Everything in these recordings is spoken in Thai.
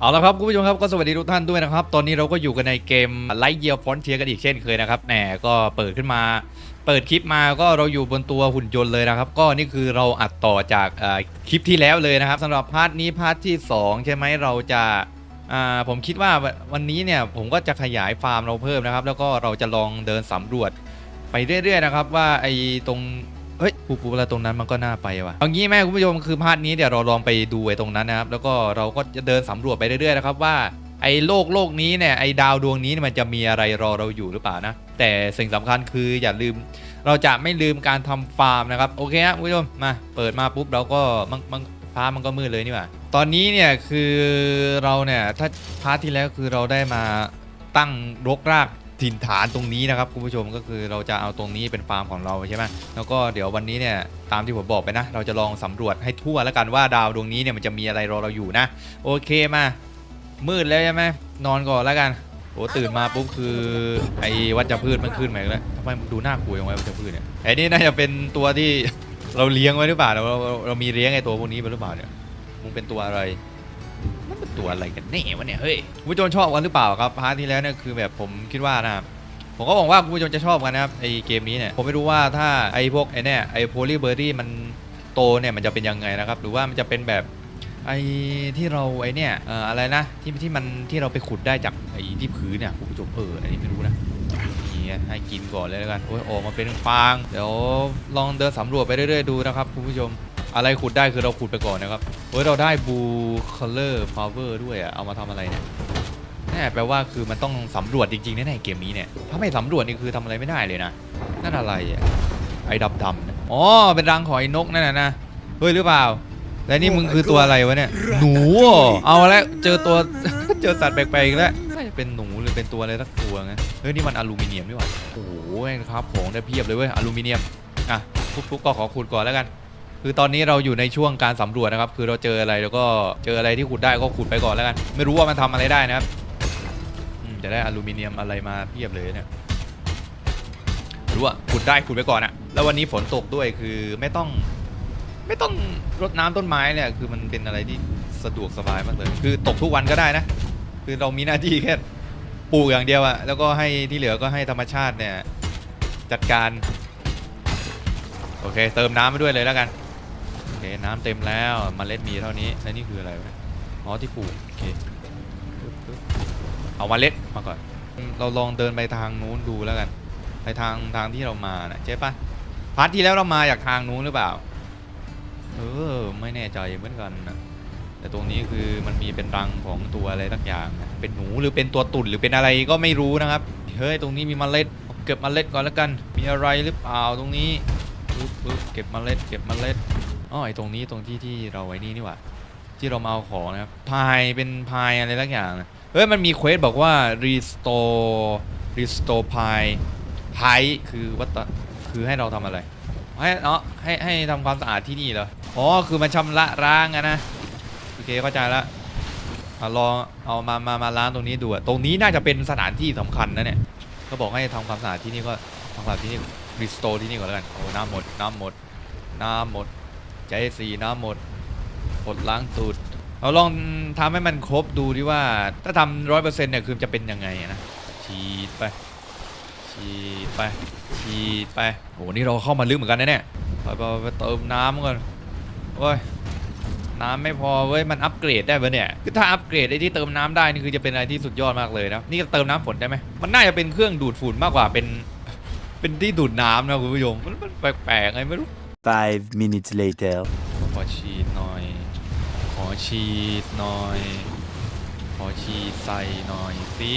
เอาละครับคุณผู้ชมครับก็สวัสดีทุกท่านด้วยนะครับ ตอนนี้เราก็อยู่กันในเกมไลท์เยียร์ฟอนเทียกันอีกเช่นเคยนะครับแหมก็เปิดขึ้นมา เปิดคลิปมาก็เราอยู่บนตัวหุ่นยนต์เลยนะครับ ก็นี่คือเราอัดต่อจากคลิปที่แล้วเลยนะครับสำหรับพาร์ทนี้พาร์ทที่ 2 ใช่ไหมเราจะาผมคิดว่าวันนี้เนี่ยผมก็จะขยายฟาร์มเราเพิ่มนะครับ แล้วก็เราจะลองเดินสำรวจไปเรื่อยๆนะครับว่าไอ้ตรง เฮ้ยปูปูอะไรตรงนั้นมันก็น่าไปว่ะเอางี้แม่คุณผู้ชมคือพาร์ทนี้เดี๋ยวเราลองไปดูไอ้ตรงนั้นนะครับแล้วก็เราก็จะเดินสำรวจไปเรื่อยๆนะครับว่าไอ้โลกโลกนี้เนี่ยไอ้ดาวดวงนี้มันจะมีอะไรรอเราอยู่หรือเปล่านะ แต่สิ่งสำคัญคืออย่าลืม เราจะไม่ลืมการทำฟาร์มนะครับโอเคครับคุณผู้ชมมาเปิดมาปุ๊บเราก็มันมันฟ้ามันก็มืดเลยนี่หว่าตอนนี้เนี่ยคือเราเนี่ยถ้าพาร์ทที่แล้วคือเราได้มาตั้งรกราก ถิ่นฐานตรงนี้นะครับคุณผู้ชมก็คือเราจะเอาตรงนี้เป็นฟาร์มของเราใช่ไหมแล้วก็เดี๋ยววันนี้เนี่ยตามที่ผมบอกไปนะ เราจะลองสำรวจให้ทั่วแล้วกันว่าดาวดวงนี้เนี่ยมันจะมีอะไรรอเราอยู่นะ โอเคมา มืดแล้วใช่ไหมนอนก่อนแล้วกันโอ้ตื่นมาปุ๊บคือไอ้วัชพืชมันขึ้นมาอีกแล้วทำไมมันดูน่ากลัวอย่างไรวัชพืชเนี่ยไอ้นี่น่าจะเป็นตัวที่เราเลี้ยงไว้หรือเปล่าเราเราเรามีเลี้ยงไอ้ตัวพวกนี้ไปหรือเปล่าเนี่ยมึงเป็นตัวอะไร มันเป็นตัวอะไรกันแน่วะเนี่ยเฮ้ยคุณผู้ชมชอบกันหรือเปล่าครับพาร์ทที่แล้วเนี่ยคือแบบผมคิดว่านะครับผมก็หวังว่าคุณผู้ชมจะชอบกันนะครับไอเกมนี้เนี่ยผมไม่รู้ว่าถ้าไอพวกไอเนี่ยไอโพลีเบอร์รี่มันโตเนี่ยมันจะเป็นยังไงนะครับหรือว่ามันจะเป็นแบบไอที่เราไอเนี่ยเอ่ออะไรนะที่ที่มันที่เราไปขุดได้จากไอที่พื้นเนี่ยคุณผู้ชมเอออันนี้ไม่รู้นะนี่ให้กินก่อนเลยแล้วกันโอ้ยออกมาเป็นฟางเดี๋ยวลองเดินสำรวจไปเรื่อยๆดูนะครับคุณผู้ชม อะไรขุดได้คือเราขุดไปก่อนนะครับเฮ้ยเราได้บูคัลเลอร์พาวเวอร์ด้วยอะเอามาทำอะไรเนี่ยแน่แปลว่าคือมันต้องสำรวจจริงๆแน่ๆเกมนี้เนี่ย ถ้าไม่สำรวจนี่คือทำอะไรไม่ได้เลยนะ นั่นอะไรอะไอ้ดำๆนะอ๋อ เป็นรังของไอ้นกนั่นนะนะ เฮ้ยหรือเปล่า และนี่มึงคือตัวอะไรวะเนี่ย หนู เอาล้วเจอตัวเจอสัตว์แปลกๆอีกแล้วน่าจะเป็นหนูหรือเป็นตัวอะไรสักตัวไงเฮ้ยนี่มันอลูมิเนียมนี่หว่า โอ้โหครับของได้เพียบเลยเว้ยอลูมิเนียม อะทุกๆก็ขอขุดก่อนแล้วกัน คือตอนนี้เราอยู่ในช่วงการสำรวจนะครับ คือเราเจออะไรแล้วก็เจออะไรที่ขุดได้ก็ขุดไปก่อนแล้วกัน ไม่รู้ว่ามันทำอะไรได้นะครับอืมจะได้อลูมิเนียมอะไรมาเพียบเลยเนี่ยรู้ว่าขุดได้ขุดไปก่อนอะแล้ววันนี้ฝนตกด้วยคือไม่ต้อง ไม่ต้องรดน้ำต้นไม้เนี่ยคือมันเป็นอะไรที่สะดวกสบายมากเลย คือตกทุกวันก็ได้นะ คือเรามีหน้าที่แค่ปลูกอย่างเดียวอะแล้วก็ให้ที่เหลือก็ให้ธรรมชาติเนี่ยจัดการ โอเค เติมน้ำไปด้วยเลยแล้วกัน เคน้ำเต็มแล้วมเมล็ดมีเท่านี้แล้วนี่คืออะไรวะอ๋อที่ปลูกโอเคเอามาเล็ดมาก่อน เราลองเดินไปทางนู้นดูแล้วกัน ไปทางทางที่เรามานะเจ๊ปะพาร์ทที่แล้วเรามาจากทางนู้นหรือเปล่าเออไม่แน่ใจเหมือนกันนะแต่ตรงนี้คือมันมีเป็นรังของตัวอะไรสักอย่างนะเป็นหนูหรือเป็นตัวตุ่นหรือเป็นอะไรก็ไม่รู้นะครับเฮ้ยตรงนี้มีเมล็ดเก็บเมล็ดก่อนแล้วกัน มีอะไรหรือเปล่าตรงนี้ปึ๊บปึ๊บเก็บเมล็ดเก็บมเมล็ด อ๋อไอตรงนี้ตรงที่ที่เราไว้นี่นี่หว่าที่เรามาเอาของนะครับพายเป็นพายอะไรสักอย่างนะเฮ้ยมันมีเควสบอกว่า restore restore pie pie คือวัตคือให้เราทำอะไร ให้เนาะให้ให้ทำความสะอาดที่นี่เหรอ อ๋อ คือมันชำระล้างอะนะ โอเคเข้าใจละเอาลองเอามามามาล้างตรงนี้ดูอะตรงนี้น่าจะเป็นสถานที่สำคัญนะเนี่ยก็บอกให้ทำความสะอาดที่นี่ก็ทำความสะอาดที่นี่ restore ที่นี่ก่อนแล้วกันโอ้น้ำหมดน้ำหมดน้ำหมด ใจสีน้ำหมดกดล้างตูดเราลองทำให้มันครบดูดิว่า ถ้าทำร้อยเปอร์เซ็นต์เนี่ยคือจะเป็นยังไงนะฉีดไปฉีดไปฉีดไปโหนี่เราเข้ามาลึกเหมือนกันนะเนี่ยไปไปไปเติมน้ำก่อนโอ้ยน้ำไม่พอเว้ยมันอัปเกรดได้ปะเนี่ยคือถ้าอัปเกรดไอ้ที่เติมน้ำได้นี่คือจะเป็นอะไรที่สุดยอดมากเลยนะนี่เติมน้ำฝนได้ไหมมันน่าจะเป็นเครื่องดูดฝุ่นมากกว่าเป็น เป็นที่ดูดน้ำนะคุณผู้ชมมันแปลกๆไงไม่รู้ Five minutes later. ขอฉีดหน่อย ขอฉีดหน่อย ขอฉีดใส่หน่อยสิ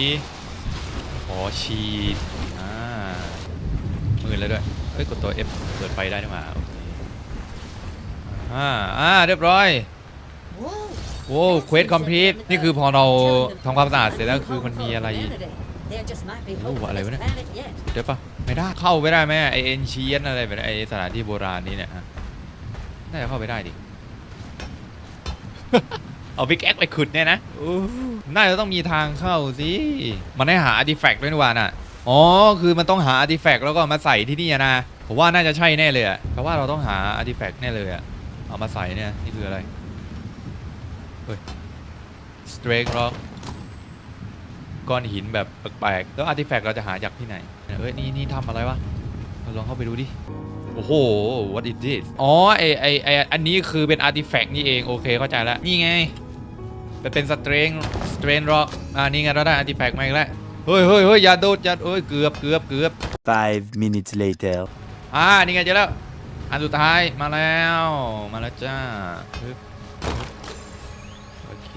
ขอฉีดอ่ามือแล้วด้วยเฮ้ยกดตัว F เปิดไฟได้ด้วยมาโอเคอ่าอ่าเรียบร้อยโว้เควสคอมพลีทนี่คือพอเราทำความสะอาดเสร็จแล้วคือมันมีอะไรโอ้อะไรวะเนี่ยเดี๋ยวปะ ไม่ได้เข้าไปได้ไหมไอเอ็นเชียนอะไรแบบไอสถานที่โบราณนี้เนี่ยฮะน่าจะเข้าไปได้ดิ เอาพิกแอคไปขุดเนี่ยนะอู้น่าจะต้องมีทางเข้าสิ มันให้หาอาร์ติแฟกต์ด้วยนี่หว่าน่ะ อ๋อ คือมันต้องหาอาร์ติแฟกต์แล้วก็มาใส่ที่นี่อะนะ ผมว่าน่าจะใช่แน่เลยอะเพราะว่าเราต้องหาอาร์ติแฟกต์แน่เลยอะเอามาใส่เนี่ย นี่คืออะไร เฮ้ยส strength rock ก้อนหินแบบแปลกๆแล้วอาร์ติแฟกต์เราจะหาจากที่ไหน เอ้ยนี่นี่ทำอะไรวะเราลองเข้าไปดูดิ โอ้โห what is this อ๋อไอไอไออันนี้คือเป็นอาร์ติแฟกต์นี่เอง โอเค เข้าใจแล้ว นี่ไงมันเป็น strength strength rock อ่านี่ไงเราได้อาร์ติแฟกต์มาอีกแล้ว เฮ้ยเฮ้ยเฮ้ยอย่าโดดอย่าเอ้ย เกือบเกือบเกือบ Five minutes later. อ่า นี่ไงเจอแล้ว อันสุดท้าย มาแล้ว มาแล้วจ้าปึ๊บปึ๊บโอเค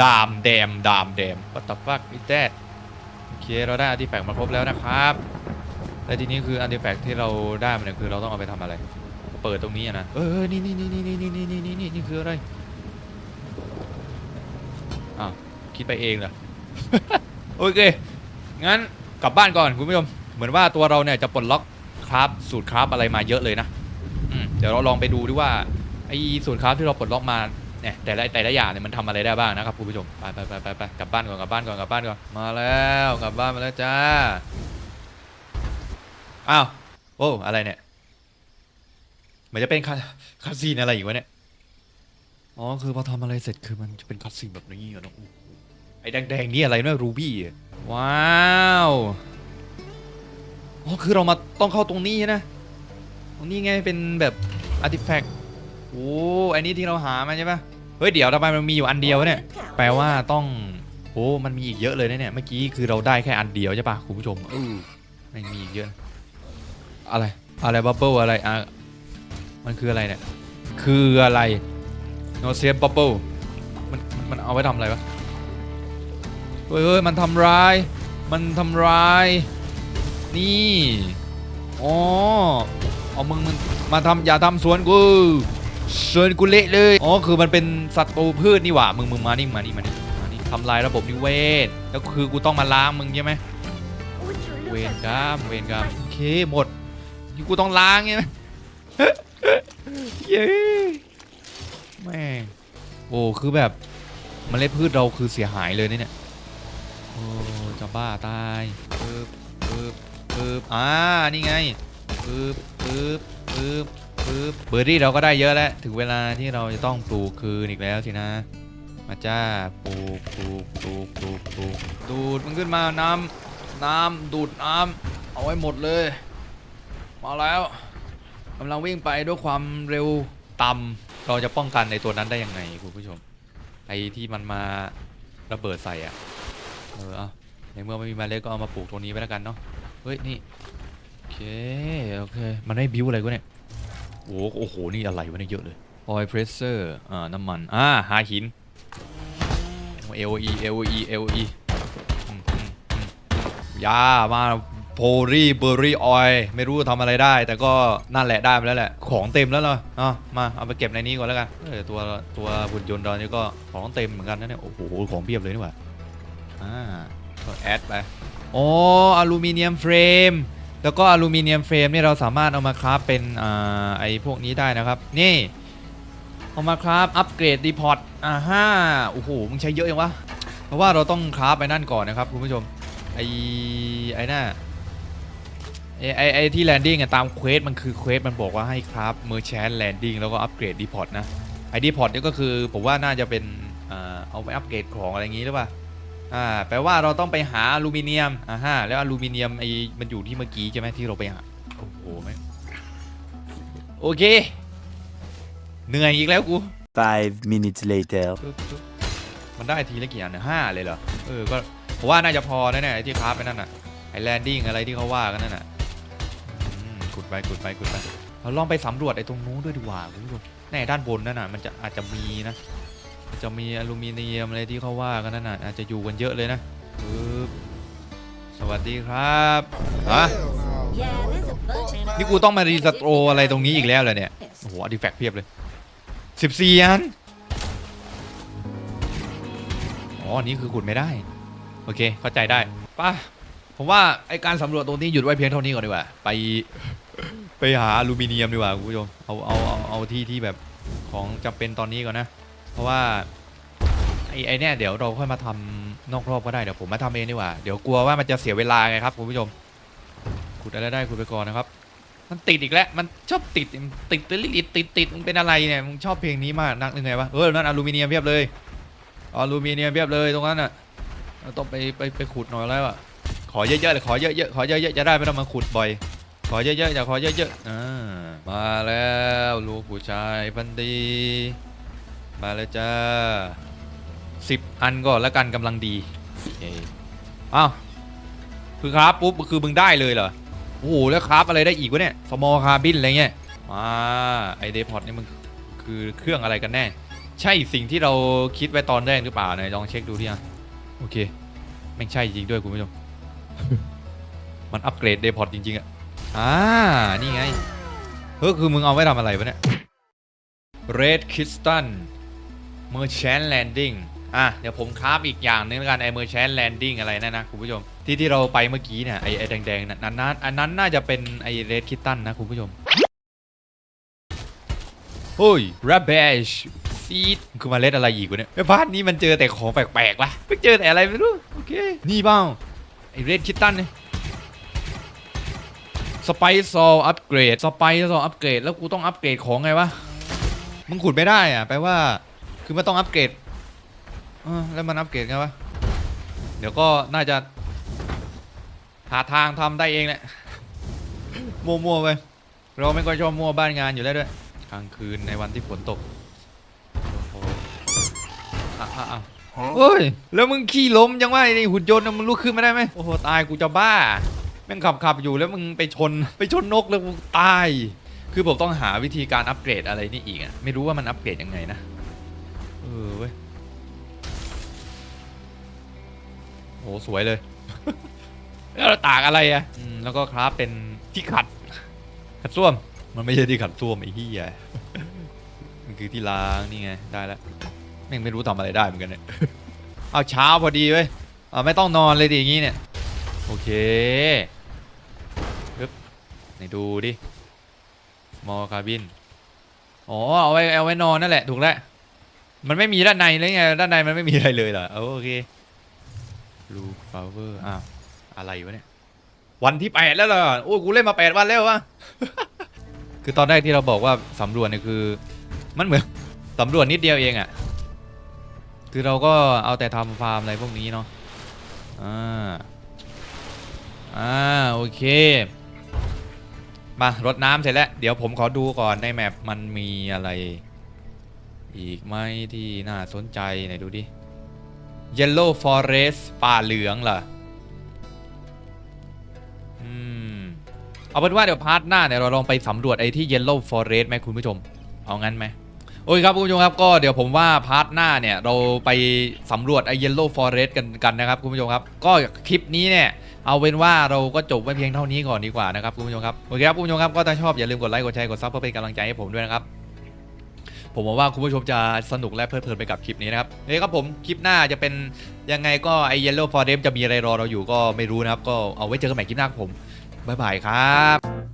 ดามแดม ดามแดม what the fuck is that โอเค เราได้อาร์ติแฟกต์มาครบแล้วนะครับและทีนี้คืออาร์ติแฟกต์ที่เราได้มาเนี่ยคือเราต้องเอาไปทำอะไร เปิดตรงนี้นะเออนี่นี่นี่นี่นี่นี่นี่นี่นี่นี่คืออะไรอ้าวคิดไปเองเหรอโอเคงั้นกลับบ้านก่อนคุณผู้ชมเหมือนว่าตัวเราเนี่ยจะปลดล็อกคราฟสูตรคราฟอะไรมาเยอะเลยนะอืเดี๋ยวเราลองไปดูดิว่าไอ้สูตรคราฟที่เราปลดล็อกมา เนี่ยแต่ละแต่ละอย่างเนี่ยมันทำอะไรได้บ้างนะครับคุณผู้ชมไปไปไปไปไปกลับบ้านก่อนกลับบ้านก่อนกลับบ้านก่อนมาแล้วกลับบ้านมาแล้วจ้าอ้าวโอ้อะไรเนี่ยเหมือนจะเป็นคาคาซีนอะไรอยู่วะเนี่ยอ๋อคือพอทำอะไรเสร็จคือมันจะเป็นคาซีนแบบนี้อะเนอไอ้แดงๆนี่อะไรเนี่ยรูบี้ว้าวอ๋อคือเรามาต้องเข้าตรงนี้นะตรงนี้ไงเป็นแบบอาร์ติแฟกต์โอ้อันนี้ที่เราหามาใช่ปะ เฮ้ยเดี๋ยวทำไมมันมีอยู่อันเดียวเนี่ย แปลว่าต้องโอ้มันมีอีกเยอะเลยนะเนี่ย เมื่อกี้คือเราได้แค่อันเดียวใช่ปะคุณผู้ชมเออมันมีอีกเยอะ อะไร อะไรบับเบิ้ลอะไรอะมันคืออะไรเนี่ย คืออะไร no s a f e bubble มันมันมันเอาไว้ทำอะไรวะเฮ้ยเฮ้ยมันทำร้าย มันทำร้าย นี่อ๋อเอามึงมันมาทำอย่าทำสวนกู สวนกูเละเลย อ๋อ คือมันเป็นสัตว์พืชนี่หว่า มึงมึงมานี่มานี่มานี่มานี่ทำลายระบบนิเวศ แล้วคือกูต้องมาล้างมึงใช่ไหมเวรกรรมเวรกรรมโอเคหมดนี่กูต้องล้างใช่ไหมเย้แม่งโอ้คือแบบเมล็ดพืชเราคือเสียหายเลยเนี่ย โอ้จะบ้าตายปึ๊บปึ๊บปึ๊บอ่า นี่ไงปึ๊บปึ๊บปึ๊บ ปึ๊บเบอร์รี่เราก็ได้เยอะแล้ว ถึงเวลาที่เราจะต้องปลูกคืนอีกแล้วสินะ มาจ้าปลูกปลูกปลูกปลูกปลูกดูดมันขึ้นมาน้ำน้ำดูดน้ำเอาไว้หมดเลย มาแล้วกำลังวิ่งไปด้วยความเร็วต่ำเราจะป้องกันในตัวนั้นได้ยังไงคุณผู้ชมไอ้ที่มันมาระเบิดใส่อะเออเอาในเมื่อไม่มีมาเล็ดก็เอามาปลูกตรงนี้ไว้แล้วกันเนาะเฮ้ยนี่โอเคโอเคมันได้บิวอะไรกูเนี่ย โอ้โห นี่อะไรวะเนี่ยเยอะเลย oil pressure อ่าน้ำมัน อ่า หาหิน LE LE LE อืมอืมอืมยามาโพลีเบอร์รี่ออยไม่รู้ทำอะไรได้ แต่ก็นั่นแหละได้มาแล้วแหละ ของเต็มแล้วเหรออะมาเอาไปเก็บในนี้ก่อนแล้วกันเออตัวตัวหุ่นยนต์เรานี่ก็ของเต็มเหมือนกันนะเนี่ยโอ้โหของเพียบเลยนี่หว่าอ่าก็แอดไปอ๋ออลูมิเนียมเฟรม แล้วก็อลูมิเนียมเฟรมนี่เราสามารถเอามาคราฟเป็นอไอพวกนี้ได้นะครับ นี่ เอามาคราฟอัปเกรดดีพอร์ตอ่าฮ่าโอ้โหมึงใช้เยอะยังวะเพราะว่าเราต้องคราฟไปนั่นก่อนนะครับคุณผู้ชมไอไอน่าไอไอไอที่แลนดิ้งอะตามเควสมันคือเควสมันบอกว่าให้คราฟเมอร์แชนแลนดิ้งแล้วก็อัปเกรดดีพอร์ตนะไอดีพอร์ตนี่ก็คือผมว่าน่าจะเป็นเอาไปอัปเกรดของอะไรอย่างงี้หรือเปล่า อ่าแปลว่าเราต้องไปหาอลูมิเนียมอ่าฮะแล้วอลูมิเนียมไอ้มันอยู่ที่เมื่อกี้ใช่ไหมที่เราไปหาโอ้โหแม่งโอเค เหนื่อยอีกแล้วกู Five minutes later. ปึ๊บปึ๊บมันได้ทีละกี่อันเนี่ยห้าเลยเหรอ เออ ก็ผมว่าน่าจะพอแน่ๆไอ้ที่คราฟไปนั่นน่ะ ไอ้แลนดิ้งอะไรที่เขาว่ากันนั่นน่ะอืมขุดไปขุดไปขุดไปเราลองไปสำรวจไอ้ตรงนู้นด้วยดีกว่าคุณผู้ชมแน่ด้านบนนั่นน่ะ มันจะอาจจะมีนะ จะมีอลูมิเนียมอะไรที่เขาว่ากันนั่นน่ะอาจจะอยู่กันเยอะเลยนะปึ๊บสวัสดีครับฮะนี่กูต้องมารีสโตรอะไรตรงนี้อีกแล้วเหรอเนี่ย โอ้โหอาร์ติแฟกต์เพียบเลยสิบสี่อัน อ๋อ นี่คือขุดไม่ได้ โอเค เข้าใจได้ป่ะ ผมว่า ไอการสำรวจตรงนี้หยุดไว้เพียงเท่านี้ก่อนดีกว่า ไป ไปหาอลูมิเนียมดีกว่าคุณผู้ชม เอา เอา เอาเอาที่ที่แบบของจำเป็นตอนนี้ก่อนนะ เพราะว่าไอไอเนี่ยเดี๋ยวเราค่อยมาทำนอกรอบก็ได้เดี๋ยวผมมาทำเองดีกว่าเดี๋ยวกลัวว่ามันจะเสียเวลาไงครับคุณผู้ชมขุดอะไรได้ขุดไปก่อนนะครับ มันติดอีกแล้วมันชอบติดติดติดติดติดติดมึงเป็นอะไรเนี่ยมึงชอบเพลงนี้มากนักหรือไงวะเออนั่นอลูมิเนียมเพียบเลยอลูมิเนียมเพียบเลยตรงนั้นน่ะเราต้องไปไปไปขุดหน่อยแล้วอะขอเยอะๆเลยขอเยอะๆขอเยอะๆจะได้ไม่ต้องมาขุดบ่อย ขอเยอะๆอย่าขอเยอะๆอ่ามาแล้วลูกผู้ชายพันดี มาแล้วจ้าสิบอันก่อนแล้วกันกำลังดีเอ้ยอ้าวคือครับปุ๊บคือมึงได้เลยเหรอโอ้โหแล้วครับอะไรได้อีกวะเนี่ยสมอคาบินอะไรเงี้ยมาไอเดพอดนี่มันคือเครื่องอะไรกันแน่ ใช่สิ่งที่เราคิดไว้ตอนแรกหรือเปล่าไหนลองเช็คดูดิอะโอเคไม่งใช่จริงด้วยคุณผู้ชมมันอัปเกรดเดพอดจริงๆอะอ่านี่ไงเฮ้ยคือมึงเอาไว้ทำอะไรวะเนี่ย Red Kistan Merchant Landing อะเดี๋ยวผมคราฟอีกอย่างนึงแล้วกันไอ้ Merchant Landing อะไรนั่นนะคุณผู้ชม ที่ที่เราไปเมื่อกี้เนี่ยไอ้ไอแดงๆนั่นนั่นอันนั้นน่าจะเป็นไอ้ Red Kistan นะคุณผู้ชมเฮ้ย Rabash Seed คือมาเล็ดอะไรอีกวะเนี่ยไอ้บ้านนี้มันเจอแต่ของแปลกๆวะไม่เจอแต่อะไรไม่รู้โอเคนี่เปล่าไอ้ Red Kistan เนี่ยสไปซอลอัปเกรดสไปซอลอัปเกรดแล้วกูต้องอัปเกรดของไงวะมึงขุดไม่ได้อะแปลว่า คือมันต้องอัปเกรดเออแล้วมันอัปเกรดไงวะ เดี๋ยวก็น่าจะ หาทางทำได้เองแหละ มั่วๆไป เราไม่ค่อยชอบมั่วบ้านงานอยู่แล้วด้วยกลางคืนในวันที่ฝนตกโอ้โหอะอะอะเฮ้ย แล้วมึงขี่ล้มยังว่าไอ้หุ่นยนต์น่ะมึงลุกขึ้นไม่ได้ไหมโอ้โห ตายกูจะบ้า แม่งขับขับอยู่แล้วมึงไปชน ไปชนนกแล้วมึงตาย คือผมต้องหาวิธีการอัปเกรดอะไรนี่อีกอะไม่รู้ว่ามันอัปเกรดยังไงนะ สวยเลย แล้วเราตากอะไรอะอืมแล้วก็คราฟเป็นที่ขัด ขัดส้วม มันไม่ใช่ที่ขัดส้วมไอ้เหี้ยมันคือที่ล้างนี่ไงได้แล้วแม่งไม่รู้ทำอะไรได้เหมือนกันเนี่ย เอาเช้าพอดีเว้ยเอาไม่ต้องนอนเลยดิอย่างงี้เนี่ย โอเคปึ๊บไหนดูดิมอคาบิน อ๋อเอาไว้เอาไว้นอนนั่นแหละถูกแล้ว มันไม่มีด้านในเลยไงด้านในมันไม่มีอะไรเลยเหรอเอาโอเค ลูฟลาเวอร์อ้าวอะไรวะเนี่ย วันที่แปดแล้วเหรอโอ้กูเล่นมาแปดวันแล้ววะ คือตอนแรกที่เราบอกว่าสำรวจเนี่ยคือ มันเหมือนสำรวจนิดเดียวเองอะ่ะ คือเราก็เอาแต่ทำฟาร์มอะไรพวกนี้เนาะ อ่า อ่าโอเค มารดน้ำเสร็จแล้ว เดี๋ยวผมขอดูก่อนในแมปมันมีอะไร อีกไหมที่น่าสนใจไหนดูดิ Yellow Forest ป่าเหลืองเหรออืมเอาเป็นว่าเดี๋ยวพาร์ทหน้าเนี่ยเราลองไปสำรวจไอ้ที่ Yellow Forest ไหมคุณผู้ชม เอางั้นไหมโอเคครับคุณผู้ชมครับก็เดี๋ยวผมว่าพาร์ทหน้าเนี่ยเราไปสำรวจไอ้ Yellow Forest กันกันนะครับคุณผู้ชมครับ ก็คลิปนี้เนี่ยเอาเป็นว่าเราก็จบไว้เพียงเท่านี้ก่อนดีกว่านะครับคุณผู้ชมครับโอเคครับคุณผู้ชมครับก็ถ้าชอบอย่าลืมกดไลค์กดแชร์กดซับเพื่อเป็นกำลังใจให้ผมด้วยนะครับ ผมหวังว่าคุณผู้ชมจะสนุกและเพลิดเพลินไปกับคลิปนี้นะครับเฮ้ยครับผมคลิปหน้าจะเป็นยังไงก็ไอเยลโล่ฟอร์เดมจะมีอะไรรอเราอยู่ก็ไม่รู้นะครับ ก็เอาไว้เจอกันใหม่คลิปหน้าครับผมบ๊ายบายครับ